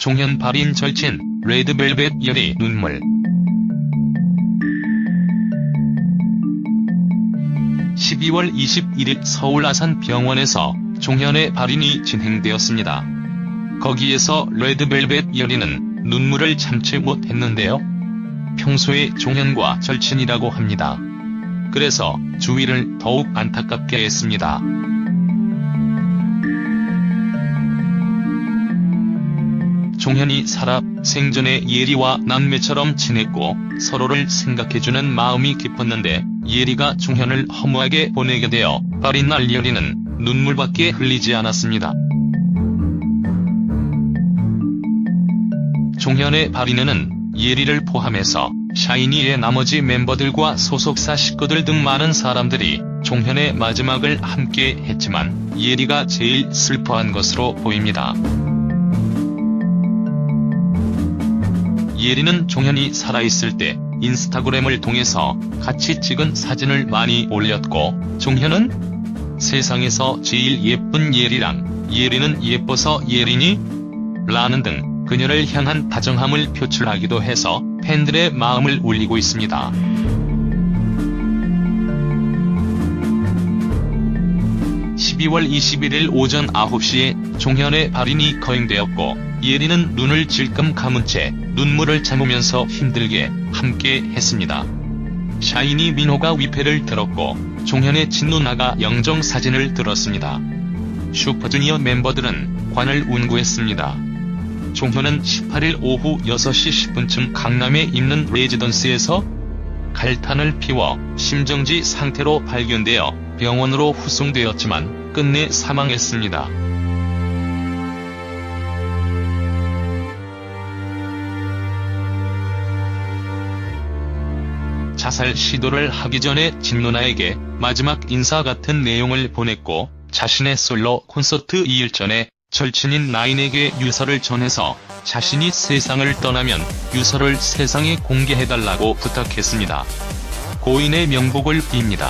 종현 발인 절친, 레드벨벳 열이 눈물. 12월 21일 서울 아산 병원에서 종현의 발인이 진행되었습니다. 거기에서 레드벨벳 열이는 눈물을 참지 못했는데요. 평소에 종현과 절친이라고 합니다. 그래서 주위를 더욱 안타깝게 했습니다. 종현이 살아 생전에 예리와 남매처럼 지냈고 서로를 생각해주는 마음이 깊었는데 예리가 종현을 허무하게 보내게 되어 발인 날 예리는 눈물밖에 흘리지 않았습니다. 종현의 발인에는 예리를 포함해서 샤이니의 나머지 멤버들과 소속사 식구들 등 많은 사람들이 종현의 마지막을 함께 했지만 예리가 제일 슬퍼한 것으로 보입니다. 예리는 종현이 살아있을 때 인스타그램을 통해서 같이 찍은 사진을 많이 올렸고 종현은 세상에서 제일 예쁜 예리랑 예리는 예뻐서 예리니? 라는 등 그녀를 향한 다정함을 표출하기도 해서 팬들의 마음을 울리고 있습니다. (12월 21일) 오전 9시에 종현의 발인이 거행되었고 예리는 눈을 질끔 감은 채 눈물을 참으면서 힘들게 함께 했습니다. 샤이니 민호가 위패를 들었고 종현의 친누나가 영정 사진을 들었습니다. 슈퍼주니어 멤버들은 관을 운구했습니다. 종현은 18일 오후 6시 10분쯤 강남에 있는 레지던스에서 갈탄을 피워 심정지 상태로 발견되어 병원으로 후송되었지만 끝내 사망했습니다. 자살 시도를 하기 전에 진누나에게 마지막 인사 같은 내용을 보냈고 자신의 솔로 콘서트 2일 전에 절친인 나인에게 유서를 전해서 자신이 세상을 떠나면 유서를 세상에 공개해달라고 부탁했습니다. 고인의 명복을 빕니다.